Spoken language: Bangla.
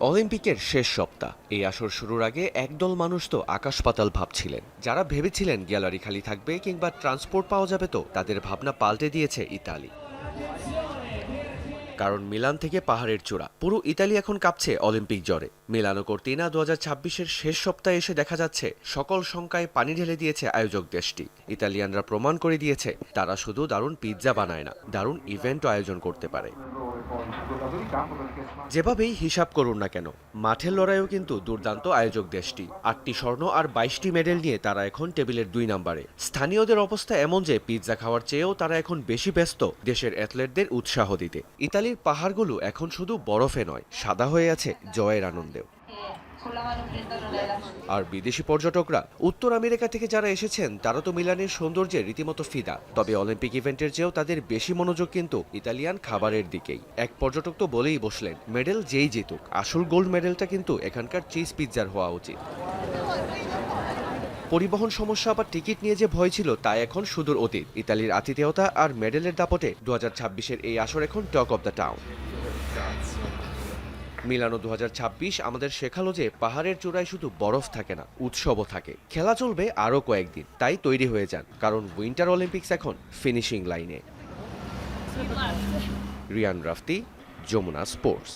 অলিম্পিকের শেষ সপ্তাহ। এই আসর শুরুর আগে একদল মানুষ তো আকাশ পাতাল ভাবছিলেন। যারা ভেবেছিলেন গ্যালারি খালি থাকবে কিংবা ট্রান্সপোর্ট পাওয়া যাবে তো, তাদের ভাবনা পাল্টে দিয়েছে ইতালি। কারণ মিলান থেকে পাহাড়ের চূড়া। পুরো ইতালি এখন কাঁপছে অলিম্পিক জ্বরে। মিলানো কর্তিনা দু হাজার শেষ সপ্তাহে এসে দেখা যাচ্ছে, সকল শঙ্কায় পানি ঢেলে দিয়েছে আয়োজক দেশটি। ইতালিয়ানরা প্রমাণ করে দিয়েছে, তারা শুধু দারুণ পিৎজা বানায় না, দারুণ ইভেন্টও আয়োজন করতে পারে। যেভাবেই হিসাব করুন না কেন, মাঠের লড়াইও কিন্তু দুর্দান্ত আয়োজক দেশটি। আটটি স্বর্ণ আর বাইশটি মেডেল নিয়ে তারা এখন টেবিলের দুই নম্বরে। স্থানীয়দের অবস্থা এমন যে, পিৎজা খাওয়ার চেয়েও তারা এখন বেশি ব্যস্ত, দেশের অ্যাথলেটদের উৎসাহ দিতে। ইতালির পাহাড়গুলো এখন শুধু বরফে নয়, সাদা হয়ে আছে জয়ের আনন্দেও. আর বিদেশি পর্যটকরা, উত্তর আমেরিকা থেকে যারা এসেছেন, তারা তো মিলানের সৌন্দর্যে রীতিমতো ফিদা। তবে অলিম্পিক ইভেন্টের চেয়েও তাদের বেশি মনোযোগ কিন্তু ইতালিয়ান খাবারের দিকেই। এক পর্যটক তো বলেই বসলেন, মেডেল যেই জিতুক। আসল গোল্ড মেডেলটা কিন্তু এখানকার চিজ পিৎজার হওয়া উচিত। পরিবহন সমস্যা আবার টিকিট নিয়ে যে ভয় ছিল, তা এখন সুদূর অতীত। ইতালির আতিথেয়তা আর মেডেলের দাপটে দু হাজার ছাব্বিশের এই আসর এখন টক অব দ্য টাউন। মিলানো দু হাজার ছাব্বিশ আমাদের শেখালো যে পাহাড়ের চূড়ায় শুধু বরফ থাকে না, উৎসবও থাকে। খেলা চলবে আরও কয়েকদিন, তাই তৈরি হয়ে যান, কারণ উইন্টার অলিম্পিক্স এখন finishing line. Riyan Rafti, Jamuna sports.